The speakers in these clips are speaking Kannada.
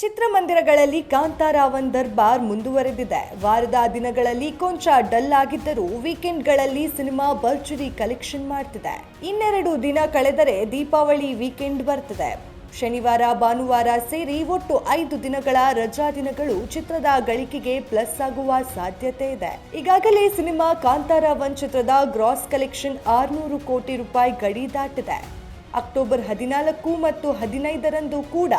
ಚಿತ್ರಮಂದಿರಗಳಲ್ಲಿ ಕಾಂತಾರಾವನ್ ದರ್ಬಾರ್ ಮುಂದುವರೆದಿದೆ. ವಾರದ ದಿನಗಳಲ್ಲಿ ಕೊಂಚ ಡಲ್ ಆಗಿದ್ದರೂ ವೀಕೆಂಡ್ಗಳಲ್ಲಿ ಸಿನಿಮಾ ಭರ್ಜರಿ ಕಲೆಕ್ಷನ್ ಮಾಡ್ತಿದೆ. ಇನ್ನೆರಡು ದಿನ ಕಳೆದರೆ ದೀಪಾವಳಿ ವೀಕೆಂಡ್ ಬರ್ತದೆ. ಶನಿವಾರ, ಭಾನುವಾರ ಸೇರಿ ಒಟ್ಟು ಐದು ದಿನಗಳ ರಜಾ ದಿನಗಳು ಚಿತ್ರದ ಗಳಿಕೆಗೆ ಪ್ಲಸ್ ಆಗುವ ಸಾಧ್ಯತೆ ಇದೆ. ಈಗಾಗಲೇ ಸಿನಿಮಾ ಕಾಂತಾರಾವನ್ ಚಿತ್ರದ ಗ್ರಾಸ್ ಕಲೆಕ್ಷನ್ ಆರ್ನೂರು ಕೋಟಿ ರೂಪಾಯಿ ಗಡಿ ದಾಟಿದೆ. ಅಕ್ಟೋಬರ್ ಹದಿನಾಲ್ಕು ಮತ್ತು ಹದಿನೈದರಂದು ಕೂಡ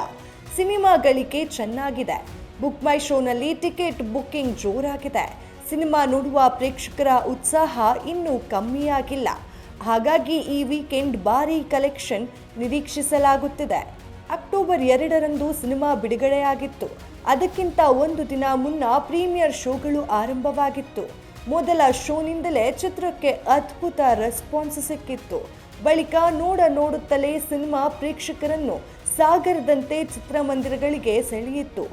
ಸಿನಿಮಾ ಗಳಿಕೆ ಚೆನ್ನಾಗಿದೆ. ಬುಕ್ ಮೈ ಶೋನಲ್ಲಿ ಟಿಕೆಟ್ ಬುಕ್ಕಿಂಗ್ ಜೋರಾಗಿದೆ. ಸಿನಿಮಾ ನೋಡುವ ಪ್ರೇಕ್ಷಕರ ಉತ್ಸಾಹ ಇನ್ನೂ ಕಮ್ಮಿಯಾಗಿಲ್ಲ. ಹಾಗಾಗಿ ಈ ವೀಕೆಂಡ್ ಭಾರಿ ಕಲೆಕ್ಷನ್ ನಿರೀಕ್ಷಿಸಲಾಗುತ್ತಿದೆ. ಅಕ್ಟೋಬರ್ ಎರಡರಂದು ಸಿನಿಮಾ ಬಿಡುಗಡೆಯಾಗಿತ್ತು. ಅದಕ್ಕಿಂತ ಒಂದು ದಿನ ಮುನ್ನ ಪ್ರೀಮಿಯರ್ ಶೋಗಳು ಆರಂಭವಾಗಿತ್ತು. ಮೊದಲ ಶೋನಿಂದಲೇ ಚಿತ್ರಕ್ಕೆ ಅದ್ಭುತ ರೆಸ್ಪಾನ್ಸ್ ಸಿಕ್ಕಿತ್ತು. ಬಳಿಕ ನೋಡ ನೋಡುತ್ತಲೇ ಸಿನಿಮಾ ಪ್ರೇಕ್ಷಕರನ್ನು ಸಾಗರದಂತೆ ಚಿತ್ರಮಂದಿರಗಳಿಗೆ ಸೆಳೆಯಿತು.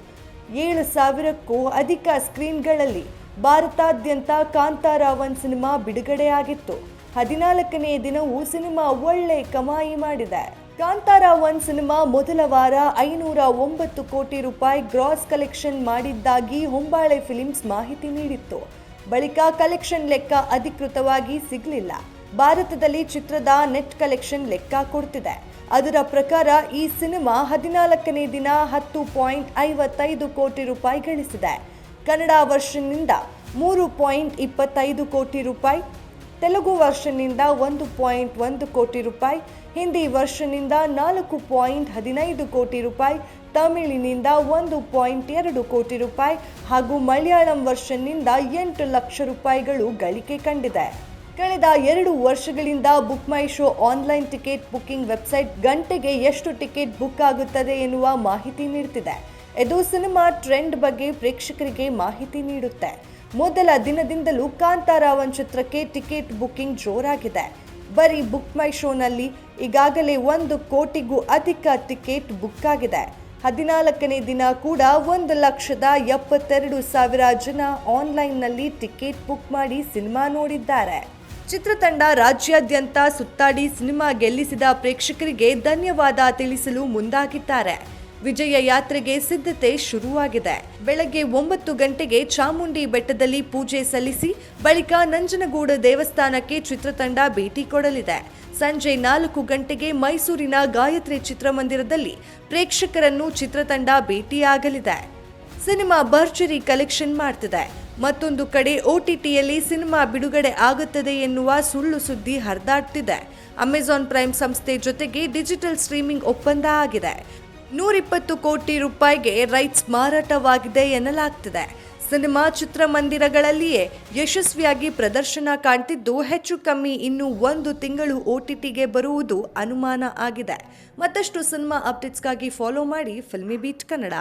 ಏಳು ಸಾವಿರಕ್ಕೂ ಅಧಿಕ ಸ್ಕ್ರೀನ್ಗಳಲ್ಲಿ ಭಾರತಾದ್ಯಂತ ಕಾಂತಾರಾವನ್ ಸಿನಿಮಾ ಬಿಡುಗಡೆಯಾಗಿತ್ತು. ಹದಿನಾಲ್ಕನೇ ದಿನವೂ ಸಿನಿಮಾ ಒಳ್ಳೆ ಕಮಾಯಿ ಮಾಡಿದೆ. ಕಾಂತಾರ ಒನ್ ಸಿನಿಮಾ ಮೊದಲ ವಾರ ಐನೂರ ಒಂಬತ್ತು ಕೋಟಿ ರೂಪಾಯಿ ಗ್ರಾಸ್ ಕಲೆಕ್ಷನ್ ಮಾಡಿದ್ದಾಗಿ ಹೊಂಬಾಳೆ ಫಿಲಿಮ್ಸ್ ಮಾಹಿತಿ ನೀಡಿತ್ತು. ಬಳಿಕ ಕಲೆಕ್ಷನ್ ಲೆಕ್ಕ ಅಧಿಕೃತವಾಗಿ ಸಿಗಲಿಲ್ಲ. ಭಾರತದಲ್ಲಿ ಚಿತ್ರದ ನೆಟ್ ಕಲೆಕ್ಷನ್ ಲೆಕ್ಕ ಕೊಡ್ತಿದೆ. ಅದರ ಪ್ರಕಾರ ಈ ಸಿನಿಮಾ ಹದಿನಾಲ್ಕನೇ ದಿನ ಹತ್ತು ಪಾಯಿಂಟ್ ಐವತ್ತೈದು ಕೋಟಿ ರೂಪಾಯಿ ಗಳಿಸಿದೆ. ಕನ್ನಡ ವರ್ಷನಿಂದ ಮೂರು ಪಾಯಿಂಟ್ ಇಪ್ಪತ್ತೈದು ಕೋಟಿ ರೂಪಾಯಿ, ತೆಲುಗು ವರ್ಷನಿಂದ ಒಂದು ಪಾಯಿಂಟ್ ಒಂದು ಕೋಟಿ ರೂಪಾಯಿ, ಹಿಂದಿ ವರ್ಷನಿಂದ ನಾಲ್ಕು ಪಾಯಿಂಟ್ ಹದಿನೈದು ಕೋಟಿ ರೂಪಾಯಿ, ತಮಿಳಿನಿಂದ ಒಂದು ಪಾಯಿಂಟ್ ಎರಡು ಕೋಟಿ ರೂಪಾಯಿ ಹಾಗೂ ಮಲಯಾಳಂ ವರ್ಷನಿಂದ ಎಂಟು ಲಕ್ಷ ರೂಪಾಯಿಗಳು ಗಳಿಕೆ ಕಂಡಿದೆ. ಕಳೆದ ಎರಡು ವರ್ಷಗಳಿಂದ book my show online ticket booking website ಗಂಟೆಗೆ ಎಷ್ಟು ಟಿಕೆಟ್ ಬುಕ್ ಆಗುತ್ತದೆ ಎನ್ನುವ ಮಾಹಿತಿ ನೀಡುತ್ತಿದೆ. ಇದು ಸಿನಿಮಾ ಟ್ರೆಂಡ್ ಬಗ್ಗೆ ಪ್ರೇಕ್ಷಕರಿಗೆ ಮಾಹಿತಿ ನೀಡುತ್ತೆ. ಮೊದಲ ದಿನದಿಂದಲೂ ಕಾಂತಾರಾವನ್ ಚಿತ್ರಕ್ಕೆ ಟಿಕೆಟ್ ಬುಕ್ಕಿಂಗ್ ಜೋರಾಗಿದೆ. ಬರೀ ಬುಕ್ ಮೈ ಶೋನಲ್ಲಿ ಈಗಾಗಲೇ ಒಂದು ಕೋಟಿಗೂ ಅಧಿಕ ಟಿಕೆಟ್ ಬುಕ್ ಆಗಿದೆ. ಹದಿನಾಲ್ಕನೇ ದಿನ ಕೂಡ ಒಂದು ಲಕ್ಷದ ಎಪ್ಪತ್ತೆರಡು ಸಾವಿರ ಜನ ಆನ್ಲೈನ್ನಲ್ಲಿ ಟಿಕೆಟ್ ಬುಕ್ ಮಾಡಿ ಸಿನಿಮಾ ನೋಡಿದ್ದಾರೆ. ಚಿತ್ರತಂಡ ರಾಜ್ಯಾದ್ಯಂತ ಸುತ್ತಾಡಿ ಸಿನಿಮಾ ಗೆಲ್ಲಿಸಿದ ಪ್ರೇಕ್ಷಕರಿಗೆ ಧನ್ಯವಾದ ತಿಳಿಸಲು ಮುಂದಾಗಿದ್ದಾರೆ. ವಿಜಯ ಯಾತ್ರೆಗೆ ಸಿದ್ಧತೆ ಶುರುವಾಗಿದೆ. ಬೆಳಗ್ಗೆ ಒಂಬತ್ತು ಗಂಟೆಗೆ ಚಾಮುಂಡಿ ಬೆಟ್ಟದಲ್ಲಿ ಪೂಜೆ ಸಲ್ಲಿಸಿ ಬಳಿಕ ನಂಜನಗೂಡ ದೇವಸ್ಥಾನಕ್ಕೆ ಚಿತ್ರತಂಡ ಭೇಟಿ ಕೊಡಲಿದೆ. ಸಂಜೆ ನಾಲ್ಕು ಗಂಟೆಗೆ ಮೈಸೂರಿನ ಗಾಯತ್ರಿ ಚಿತ್ರಮಂದಿರದಲ್ಲಿ ಪ್ರೇಕ್ಷಕರನ್ನು ಚಿತ್ರತಂಡ ಭೇಟಿಯಾಗಲಿದೆ. ಸಿನಿಮಾ ಭರ್ಜರಿ ಕಲೆಕ್ಷನ್ ಮಾಡ್ತಿದೆ. ಮತ್ತೊಂದು ಕಡೆ ಒಟಿಟಿಯಲ್ಲಿ ಸಿನಿಮಾ ಬಿಡುಗಡೆ ಆಗುತ್ತದೆ ಎನ್ನುವ ಸುಳ್ಳು ಸುದ್ದಿ ಹರಿದಾಡ್ತಿದೆ. ಅಮೆಜಾನ್ ಪ್ರೈಮ್ ಸಂಸ್ಥೆ ಜೊತೆಗೆ ಡಿಜಿಟಲ್ ಸ್ಟ್ರೀಮಿಂಗ್ ಒಪ್ಪಂದ ಆಗಿದೆ. ನೂರಿಪ್ಪತ್ತು ಕೋಟಿ ರೂಪಾಯಿಗೆ ರೈಟ್ಸ್ ಮಾರಾಟವಾಗಿದೆ ಎನ್ನಲಾಗ್ತಿದೆ. ಸಿನಿಮಾ ಚಿತ್ರಮಂದಿರಗಳಲ್ಲಿಯೇ ಯಶಸ್ವಿಯಾಗಿ ಪ್ರದರ್ಶನ ಕಾಣ್ತಿದ್ದು ಹೆಚ್ಚು ಕಮ್ಮಿ ಇನ್ನು ಒಂದು ತಿಂಗಳು ಒಟಿಟಿಗೆ ಬರುವುದು ಅನುಮಾನ ಆಗಿದೆ. ಮತ್ತಷ್ಟು ಸಿನಿಮಾ ಅಪ್ಡೇಟ್ಸ್ಗಾಗಿ ಫಾಲೋ ಮಾಡಿ ಫಿಲ್ಮಿ ಬೀಟ್ ಕನ್ನಡ.